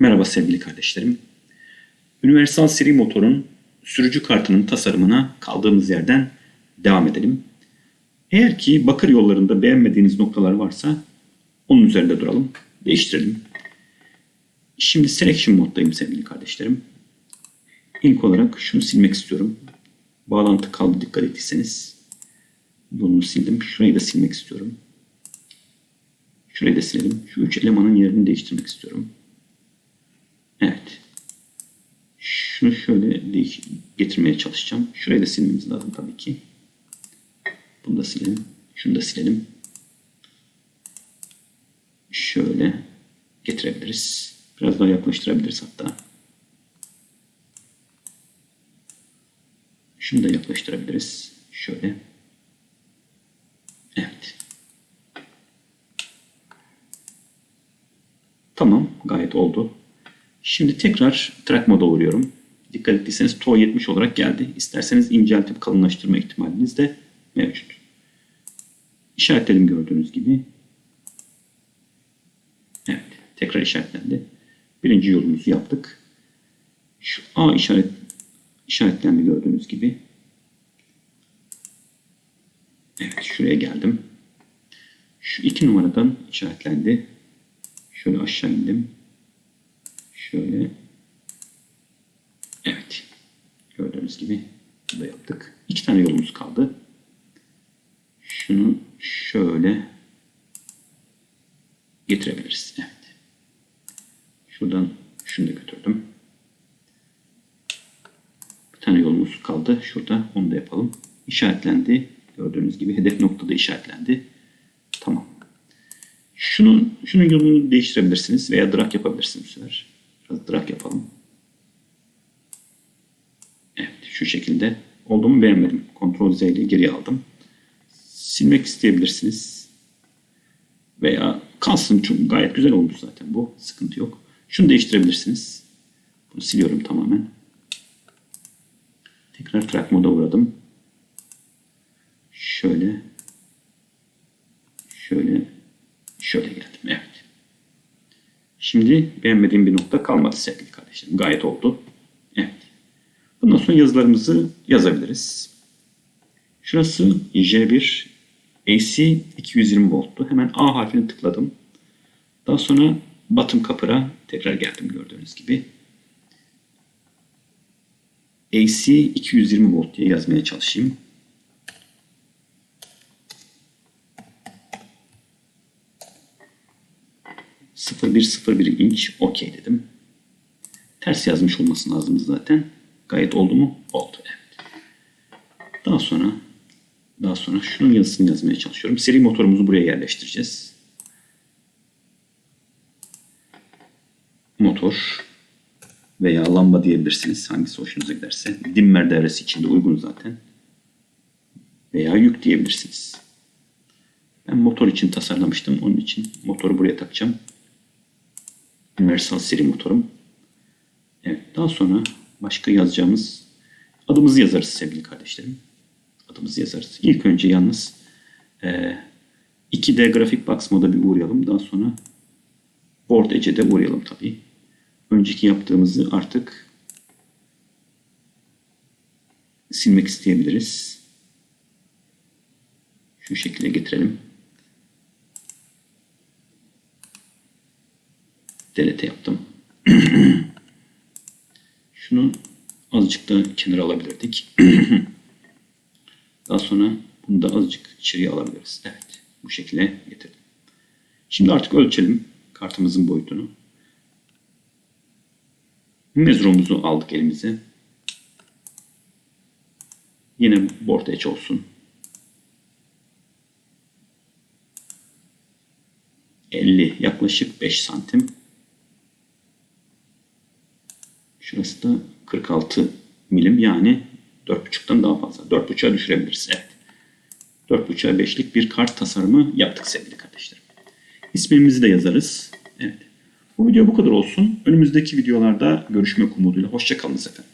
Merhaba sevgili kardeşlerim. Universal seri motorun sürücü kartının tasarımına kaldığımız yerden devam edelim. Eğer ki bakır yollarında beğenmediğiniz noktalar varsa onun üzerinde duralım, değiştirelim. Şimdi selection moddayım sevgili kardeşlerim. İlk olarak şunu silmek istiyorum. Bağlantı kaldı dikkat ettiyseniz. Bunu sildim. Şurayı da silmek istiyorum. Şurayı da silelim. Şu üç elemanın yerini değiştirmek istiyorum. Evet. Şunu şöyle getirmeye çalışacağım. Şurayı da silmemiz lazım tabii ki. Bunu da silelim. Şunu da silelim. Şöyle getirebiliriz. Biraz daha yaklaştırabiliriz hatta. Şunu da yaklaştırabiliriz. Şöyle. Evet. Tamam. Gayet oldu. Şimdi tekrar track moda vuruyorum. Dikkat ettiyseniz TO 70 olarak geldi. İsterseniz inceltip kalınlaştırma ihtimaliniz de mevcut. İşaretledim gördüğünüz gibi. Evet. Tekrar işaretlendi. Birinci yolumuzu yaptık. Şu A işaret işaretlendi gördüğünüz gibi. Evet. Şuraya geldim. Şu iki numaradan işaretlendi. Şöyle aşağı indim. Şöyle. Evet. Gördüğünüz gibi da yaptık. İki tane yolumuz kaldı. Şunu şöyle getirebiliriz. Evet. Şuradan şunu da götürdüm. Bir tane yolumuz kaldı. Şurada onu da yapalım. İşaretlendi. Gördüğünüz gibi hedef noktada işaretlendi. Tamam. Şunun, şunun yolunu değiştirebilirsiniz veya drag yapabilirsiniz bu sefer. Biraz drag yapalım. Evet şu şekilde. Olduğumu beğenmedim. Ctrl Z ile geri aldım. Silmek isteyebilirsiniz. Veya kalsın çünkü gayet güzel oldu zaten bu. Sıkıntı yok. Şunu değiştirebilirsiniz. Bunu siliyorum tamamen. Tekrar track moda uğradım. Şöyle şöyle şöyle geldim. Evet. Şimdi beğenmediğim bir nokta kalmadı sevgili kardeşlerim. Gayet oldu. Sonra yazılarımızı yazabiliriz. Şurası J1 AC 220 volttu. Hemen A harfini tıkladım. Daha sonra bottom kapıra tekrar geldim gördüğünüz gibi. AC 220 volt diye yazmaya çalışayım. ...0101 inç okey dedim. Ters yazmış olması lazım zaten. Gayet oldu mu? Oldu. Evet. Daha sonra daha sonra şunun yazısını yazmaya çalışıyorum. Seri motorumuzu buraya yerleştireceğiz. Motor veya lamba diyebilirsiniz. Hangisi hoşunuza giderse. Dimmer devresi içinde uygun zaten. Veya yük diyebilirsiniz. Ben motor için tasarlamıştım. Onun için motoru buraya takacağım. Universal seri motorum. Evet. Daha sonra başka yazacağımız adımızı yazarız sevgili kardeşlerim. Adımızı yazarız. İlk önce yalnız e, 2D grafik box moda bir uğrayalım. Daha sonra board edge'e de uğrayalım tabii. Önceki yaptığımızı artık silmek isteyebiliriz. Şu şekilde getirelim. Delete yaptım. Şunu azıcık da kenara alabilirdik. Daha sonra bunu da azıcık içeriye alabiliriz. Evet. Bu şekilde getirdim. Şimdi artık ölçelim kartımızın boyutunu. Mezromuzu aldık elimize. Yine board edge olsun. 50 yaklaşık 5 santim. Şurası da 46 milim yani 4.5'tan daha fazla. 4.5'a düşürebiliriz. Evet. 4.5'a 5'lik bir kart tasarımı yaptık sevgili kardeşlerim. İsmimizi de yazarız. Evet. Bu video bu kadar olsun. Önümüzdeki videolarda görüşmek umuduyla. Hoşçakalın efendim.